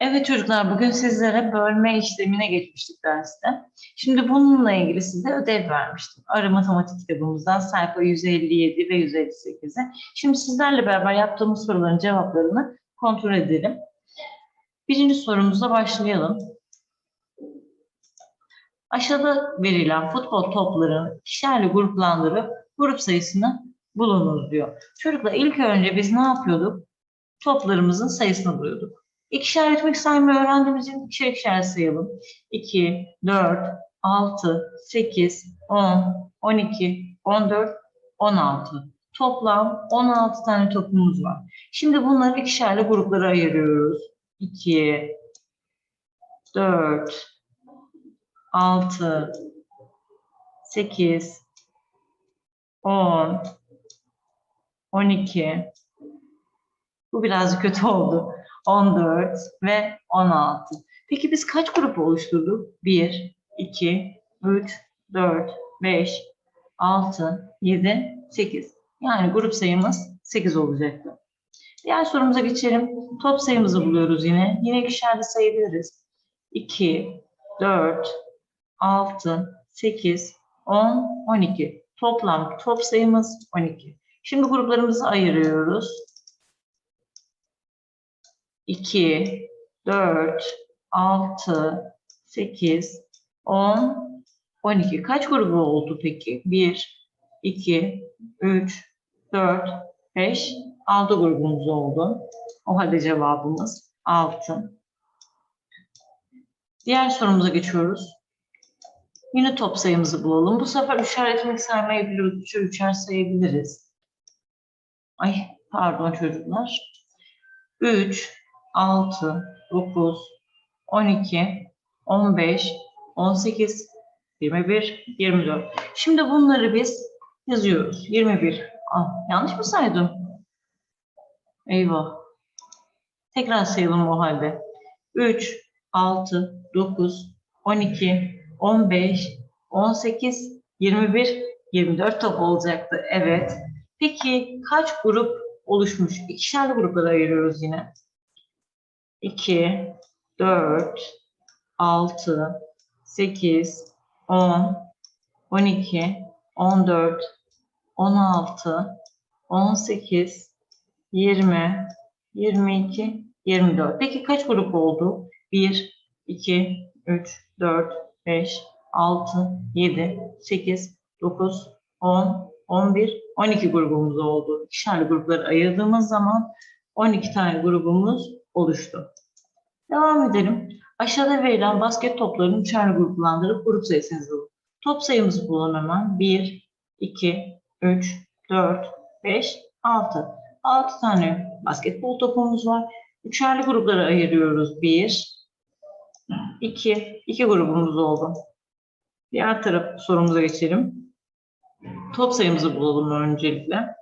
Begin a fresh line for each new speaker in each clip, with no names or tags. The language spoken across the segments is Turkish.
Evet çocuklar bugün sizlere bölme işlemine geçmiştik derste. Şimdi bununla ilgili size ödev vermiştim. Arı matematik kitabımızdan sayfa 157 ve 158'e. Şimdi sizlerle beraber yaptığımız soruların cevaplarını kontrol edelim. Birinci sorumuzla başlayalım. Aşağıda verilen futbol toplarının ikişerli gruplandırıp grup sayısını bulunuz diyor. Çocuklar ilk önce biz ne yapıyorduk? Toplarımızın sayısını buluyorduk. İkişer ritmik saymayı öğrendiğimiz için ikişer ikişer sayalım. 2, 4, 6, 8, 10, 12, 14, 16. Toplam 16 tane topumuz var. Şimdi bunları ikişerli gruplara ayırıyoruz. 2, 4, 6, 8, 10, 12. Bu birazcık kötü oldu. 14 ve 16. Peki biz kaç grup oluşturduk? 1, 2, 3, 4, 5, 6, 7, 8. Yani grup sayımız 8 olacaktı. Diğer sorumuza geçelim. Top sayımızı buluyoruz yine. Yine ikişerde sayabiliriz. 2, 4, 6, 8, 10, 12. Toplam top sayımız 12. Şimdi gruplarımızı ayırıyoruz. 2, 4, 6, 8, 10, 12. Kaç grubu oldu peki? 1, 2, 3, 4, 5, 6 grubumuz oldu. O halde cevabımız 6. Diğer sorumuza geçiyoruz. Yine top sayımızı bulalım. Bu sefer üçer etmek saymayı. Üçer üçer sayabiliriz. Ay pardon çocuklar. 3, 6, 9, 12, 15, 18, 21, 24. Şimdi bunları biz yazıyoruz. 21. Ah, yanlış mı saydım? Eyvah. Tekrar sayalım o halde. 3, 6, 9, 12, 15, 18, 21, 24 top olacaktı. Evet. Peki kaç grup oluşmuş? İkişer gruplara ayırıyoruz yine. 2, 4, 6, 8, 10, 12, 14, 16, 18, 20, 22, 24. Peki kaç grup oldu? 1, 2, 3, 4, 5, 6, 7, 8, 9, 10, 11, 12 grubumuz oldu. İkişerli grupları ayırdığımız zaman 12 tane grubumuz oluştu. Devam edelim. Aşağıda verilen basket toplarını üçer gruplandırıp grup sayısını yazalım. Top sayımızı bulalım hemen. 1, 2, 3, 4, 5, 6. 6 tane basketbol topumuz var. Üçerli gruplara ayırıyoruz. 1, 2, 2 grubumuz oldu. Diğer taraf sorumuza geçelim. Top sayımızı bulalım öncelikle.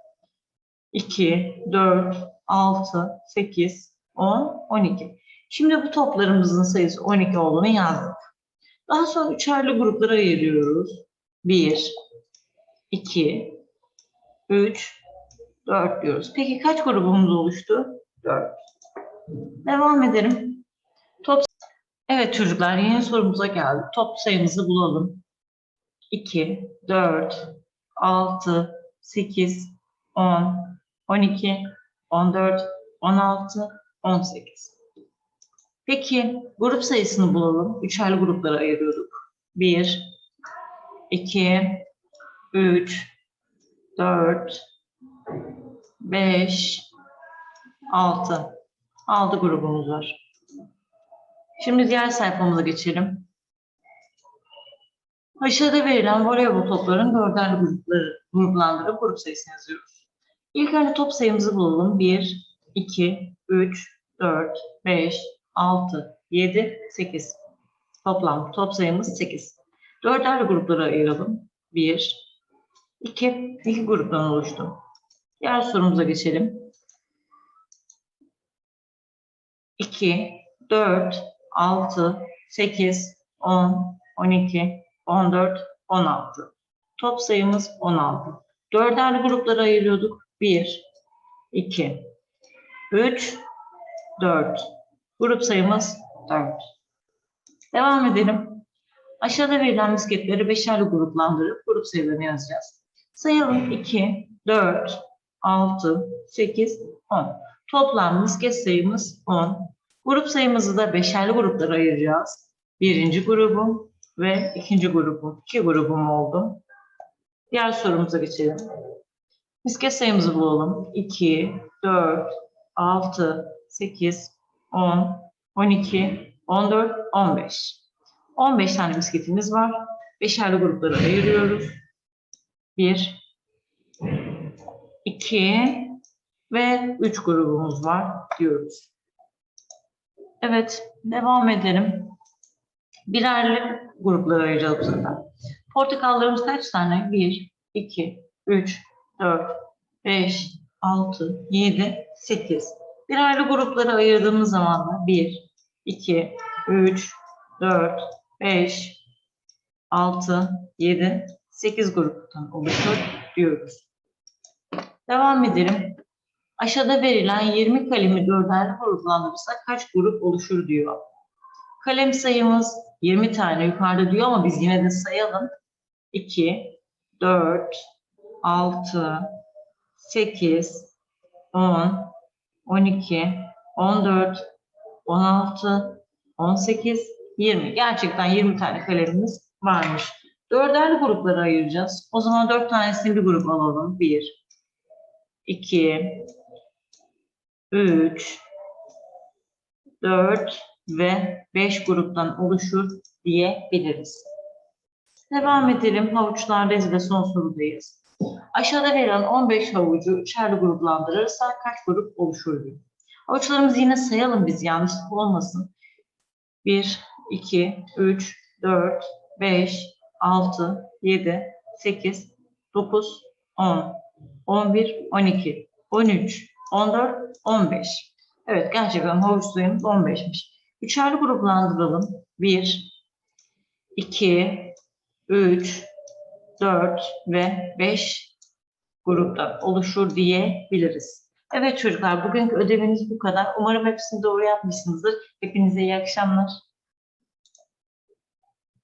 2, 4, 6, 8, 10, 12. Şimdi bu toplarımızın sayısı 12 olduğunu yazdık. Daha sonra üçerli gruplara ayırıyoruz. 1, 2, 3, 4 diyoruz. Peki kaç grubumuz oluştu? 4. Devam edelim. Top Evet çocuklar yeni sorumuza geldik. Top sayımızı bulalım. 2, 4, 6, 8, 10, 12, 14, 16, 18. Peki grup sayısını bulalım. Üçerli gruplara ayırıyorduk. 1, 2, 3, 4, 5, 6. 6 grubumuz var. Şimdi diğer sayfamıza geçelim. Aşağıda verilen voleybol toplarının dörderli grupları gruplandırıp grup sayısını yazıyoruz. İlk önce top sayımızı bulalım. 1, 2, 3, 4, 5, 6, 7, 8. Toplam top sayımız 8. Dörderli gruplara ayıralım. 1, 2, 2 gruptan oluştu. Diğer sorumuza geçelim. 2, 4, 6, 8, 10, 12, 14, 16. Top sayımız 16. Dörderli gruplara ayırıyorduk. 1, 2, 3, 4, Grup sayımız 4. Devam edelim. Aşağıda verilen misketleri beşerli gruplandırıp grup sayılarını yazacağız. Sayalım 2, 4, 6, 8, 10. Toplam misket sayımız 10. Grup sayımızı da beşerli gruplara ayıracağız. Birinci grubum ve ikinci grubum. İki grubum oldu. Diğer sorumuza geçelim. Misket sayımızı bulalım. 2, 4, 6, 8, 10, 12, 14, 15. 15 tane misketimiz var. Beşerli gruplara ayırıyoruz. 1, 2 ve 3 grubumuz var diyoruz. Evet, devam edelim. Birerli gruplara ayıracağız bu sefer. Portakallarımız kaç tane? 1, 2, 3, 4, 5, 6, 7, 8. Birerli gruplara ayırdığımız zaman da 1, 2, 3, 4, 5, 6, 7, 8 gruptan oluşur diyoruz. Devam edelim. Aşağıda verilen 20 kalemi dörderli gruplandırırsak kaç grup oluşur diyor. Kalem sayımız 20 tane yukarıda diyor ama biz yine de sayalım. 2, 4, 6, 8, 10, 12, 14, 16, 18, 20. Gerçekten 20 tane kalemimiz varmış. Dörderli gruplara ayıracağız. O zaman 4 tanesini bir grup alalım. 1, 2, 3, 4 ve 5 gruptan oluşur diyebiliriz. Devam edelim. Havuçlardayız ve son sorudayız. Aşağıda verilen 15 havucu üçerli gruplandırırsak kaç grup oluşur diyor. Havuçlarımızı yine sayalım biz yanlışlık olmasın. 1, 2, 3, 4, 5, 6, 7, 8, 9, 10, 11, 12, 13, 14, 15. Evet gerçekten havuç sayımız 15'miş. Üçerli gruplandıralım. 1, 2, 3, 4 ve 5 grupta oluşur diyebiliriz. Evet çocuklar bugünkü ödeviniz bu kadar. Umarım hepsini doğru yapmışsınızdır. Hepinize iyi akşamlar.